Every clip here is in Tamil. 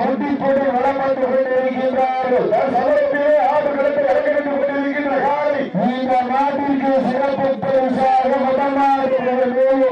அருப்பிக்கொண்டு வளமாண்டு கொண்டிருக்கின்றார்கள் சமூகத்திலே ஆடுகளுக்கு இறக்கெடுத்து கொண்டிருக்கின்ற காலை இந்த நாட்டிற்கு சிறப்பு பரிசாக முதல்வர்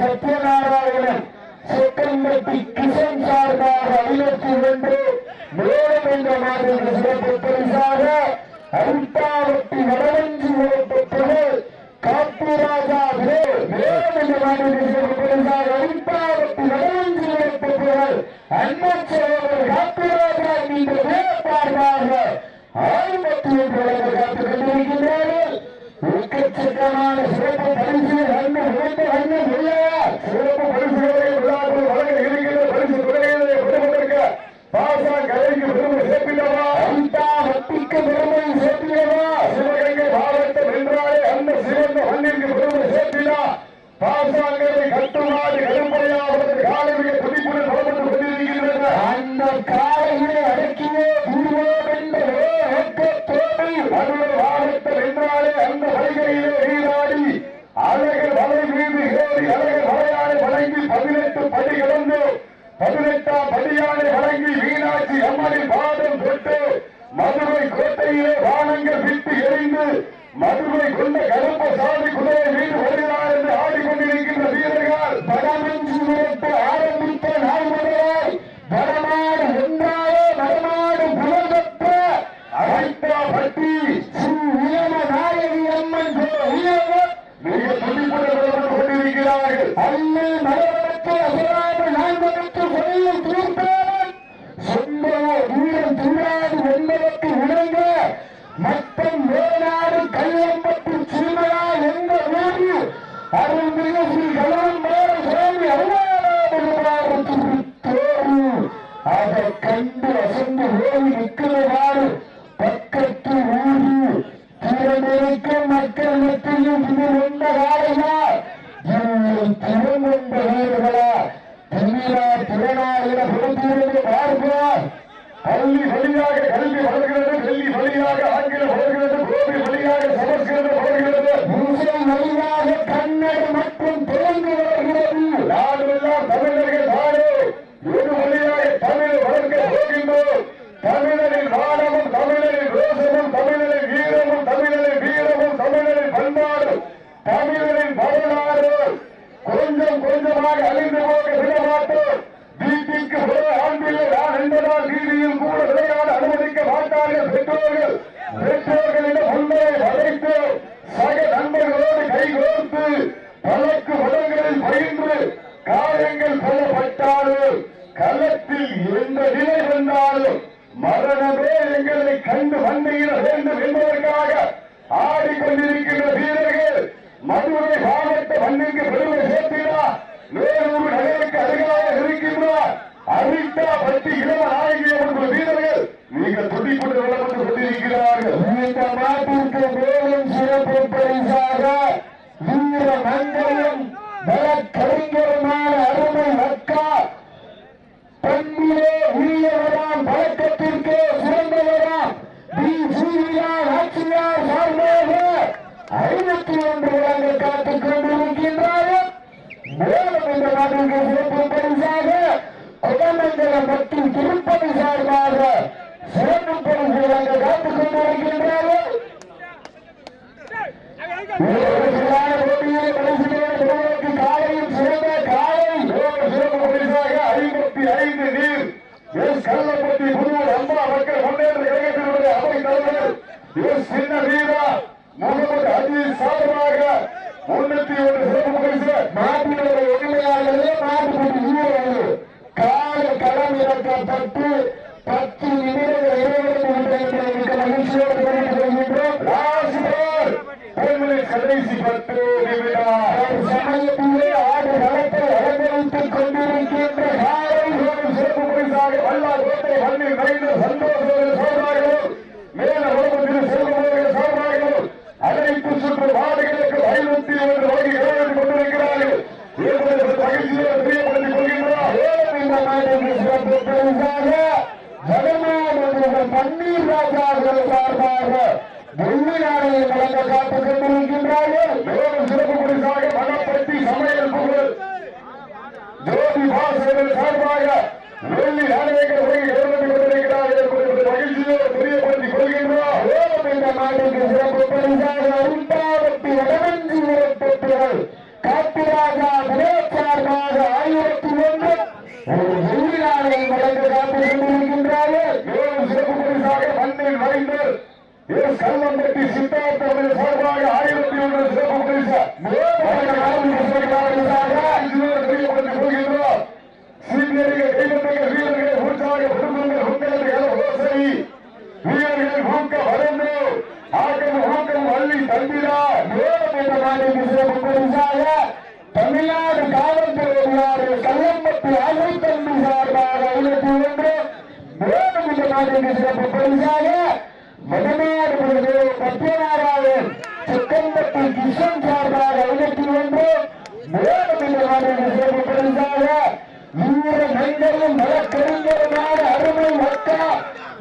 சத்யநாராயணன். செக்கம்பட்டி கிஷன் சார்பாக ஐநூற்றி ஒன்று மேலும் இந்த நாட்டிற்கு சிறப்பு பரிசாக அருட்டாவட்டி வடவஞ்சி உழைப்பு காப்பிராஜா மேலும் இந்த நாட்டிற்கு பதினெட்டாம் பதியானை வழங்கி மீனாட்சி அம்மனின் பாதம் தொட்டு மதுரை கோட்டையிலே வானங்கள் விட்டு எரிந்து மதுரை கொண்ட கருப்ப சாமி குதிரை மீது வருகிறார் என்று ஆடிக்கொண்டிருக்கின்ற வீரர்கள் பதினஞ்சு ஆரம்பித்த நாள் முதலாய் வரநாடு ஒன்றாலே வரநாடு புலப்பட்ட அரைத்தா பட்டி ஸ்ரீ நாயகி அம்மன் மிக துடிப்புடன் கொண்டிருக்கிறார்கள். அன்னை மரபுக்கு அசராமல் நான்கு தங்கள் துறை பரிசாக வீர மங்களையும் வழக்கறிஞருமான அருமை மக்கா தன்னிலே உரியவராம் பழக்கத்திற்கே சிறந்தவராம் பி சூரியார் ஆட்சியார் சார்பாக ஐம்பத்தி ஒன்று இடங்கள் காத்துக் கொண்டிருக்கின்றார்கள். மேலும் இந்த நாட்டிற்கு சிறப்பு பரிசாக குடமங்கல மற்றும் திருப்பதி சார்பாக சிறப்பு பரிசு வழங்க காத்துக் கொண்டிருக்கின்றார்கள். கல்லப்பட்டி புதுவர் அம்மா மக்கள் முன்னேற்ற கழகத்தினுடைய அவை தலைவர் எஸ் சின்ன வீரா முகமது அஜீஸ் சார்பாக முன்னூத்தி பத்து நிமிடங்கள் பரிசு பத்து சமயத்திலே ஆடு களத்தை அலங்கரித்துக் கொண்டிருக்கின்ற சிறப்பு பரிசாக வல்லார் கோட்டை மண்ணில் நிறைந்த சந்தோஷங்கள் சோதனார்கள் மேல உலகத்தில் செல்வங்கள் சோதனார்கள் அனைத்து சுற்று வாடுகளுக்கு பன்னீர் ராஜார்கள் சார்பாக மொழியாளரை வழங்க காத்துக் கொண்டிருக்கின்றார்கள். மேலும் சிறப்பு பரிசாக மனப்படுத்தி சமையல் புகழ் ஜோதி பாசகர்கள் சார்பாக வெள்ளி ஆணையர்கள் உரையை கவர்ந்து கொண்டிருக்கிறார்கள் குறிப்பிட்ட மகிழ்ச்சியோடு தெரியப்படுத்திக் கொள்கின்றோம். மேலும் இந்த நாட்டிற்கு சிறப்பு பரிசாக உண்டாவத்தி வடமஞ்சி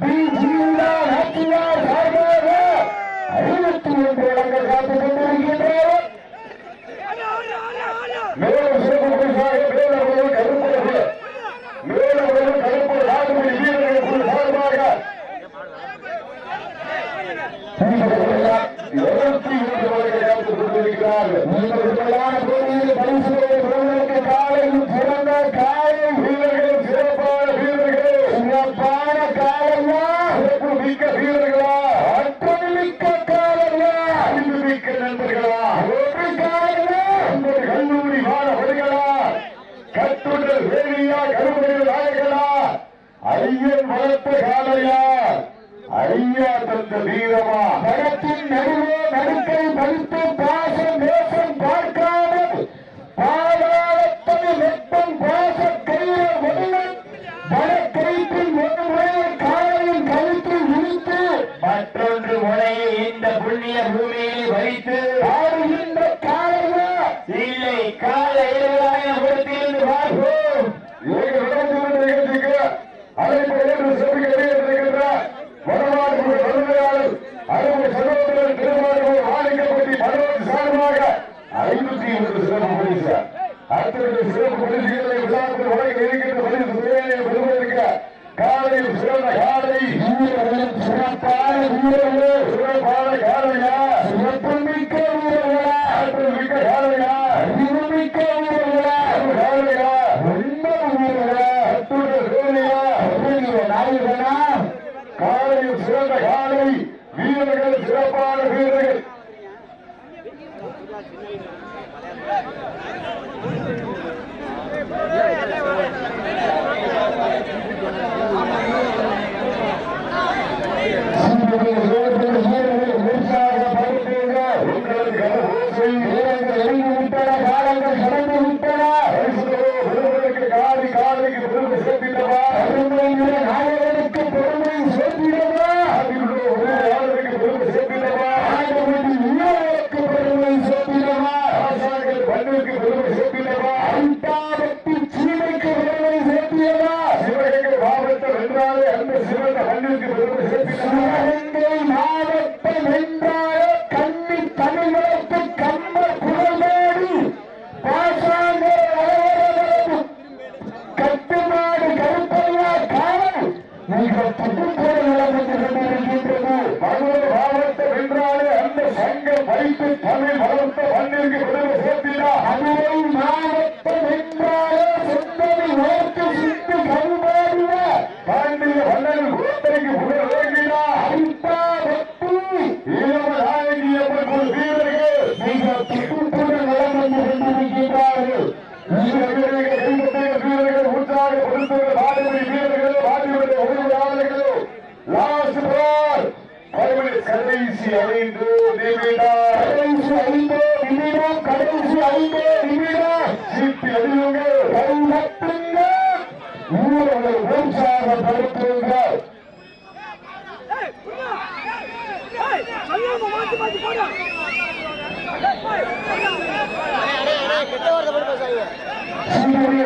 বীর வீரமா அடுத்தவருடைய சிறப்பு பரிசுகளை உற்சாகத்தில் உலக இருக்கின்ற பரிசு சுவையிலே பெறுவதற்க காலையில் சிறந்த காலை சிறப்பான வீரர்களே. சிறப்பான காலையா சிறப்பு மிக்க வீரர்களா. ஆற்றல் மிக்க காலையா அறிவு மிக்க வீரர்களா. காலையா ரொம்ப வீரர்களா. அத்துடைய சேவையா அப்படின்னு நாயகனா? காலையில் சிறந்த காலை வீரர்கள் சிறப்பான வீரர்கள். சீருடைய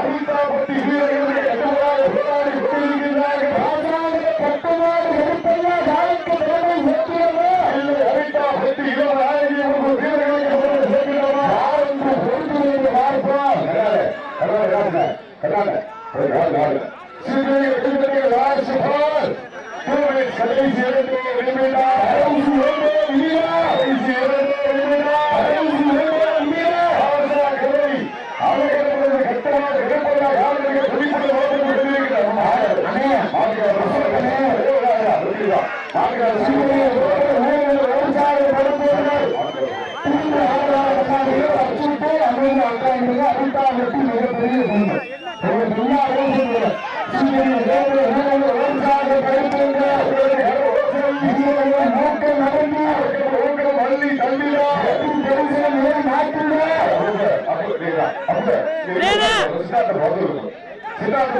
Ainda vou te vir aí. Siddhartha